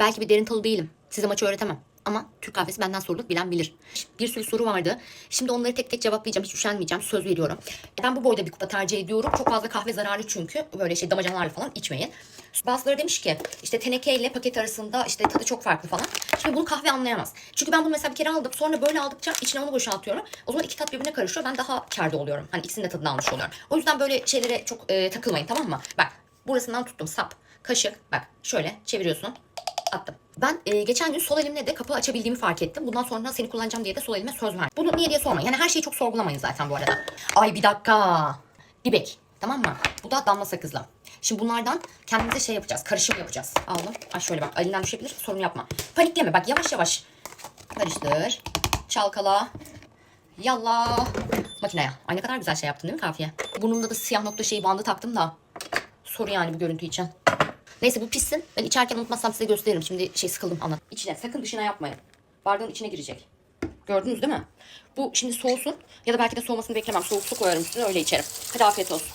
Belki bir derin talı değilim. Size maçı öğretemem. Ama Türk kahvesi benden sorulur bilen bilir. Bir sürü soru vardı. Şimdi onları tek tek cevaplayacağım. Hiç üşenmeyeceğim. Söz veriyorum. Ben bu boyda bir kupa tercih ediyorum. Çok fazla kahve zararlı çünkü. Böyle şey damacanalarla falan içmeyin. Bazıları demiş ki işte teneke ile paket arasında işte tadı çok farklı falan. Şimdi bunu kahve anlayamaz. Çünkü ben bunu mesela bir kere aldım. Sonra böyle aldıkça içine onu boşaltıyorum. O zaman iki tat birbirine karışıyor. Ben daha kârda oluyorum. Hani ikisinin de tadını almış oluyorum. O yüzden böyle şeylere çok e, takılmayın tamam mı? Bak burasından tuttum sap. Kaşık. Bak şöyle çeviriyorsun attım. Ben e, geçen gün sol elimle de kapı açabildiğimi fark ettim. Bundan sonra seni kullanacağım diye de sol elime söz verdim. Bunu niye diye sormayın. Yani her şeyi çok sorgulamayın zaten bu arada. Ay bir dakika. Dibek. Tamam mı? Bu da damla sakızla. Şimdi bunlardan kendimize şey yapacağız. Karışım yapacağız. Al onu. Ay şöyle bak. Elinden düşebilir. Sorun yapma. Panikleme. Bak yavaş yavaş. Karıştır. Çalkala. Yallah. Makineye. Ay ne kadar güzel şey yaptın değil mi kafiye? Burnumda da siyah nokta şeyi bandı taktım da. Soru yani bu görüntü için. Neyse bu pişsin. Ben içerken unutmazsam size gösteririm. Şimdi şey sıkıldım anlat. İçine sakın dışına yapmayın. Bardağın içine girecek. Gördünüz değil mi? Bu şimdi soğusun. Ya da belki de soğumasını beklemem. Soğuk su koyarım üstüne öyle içerim. Hadi afiyet olsun.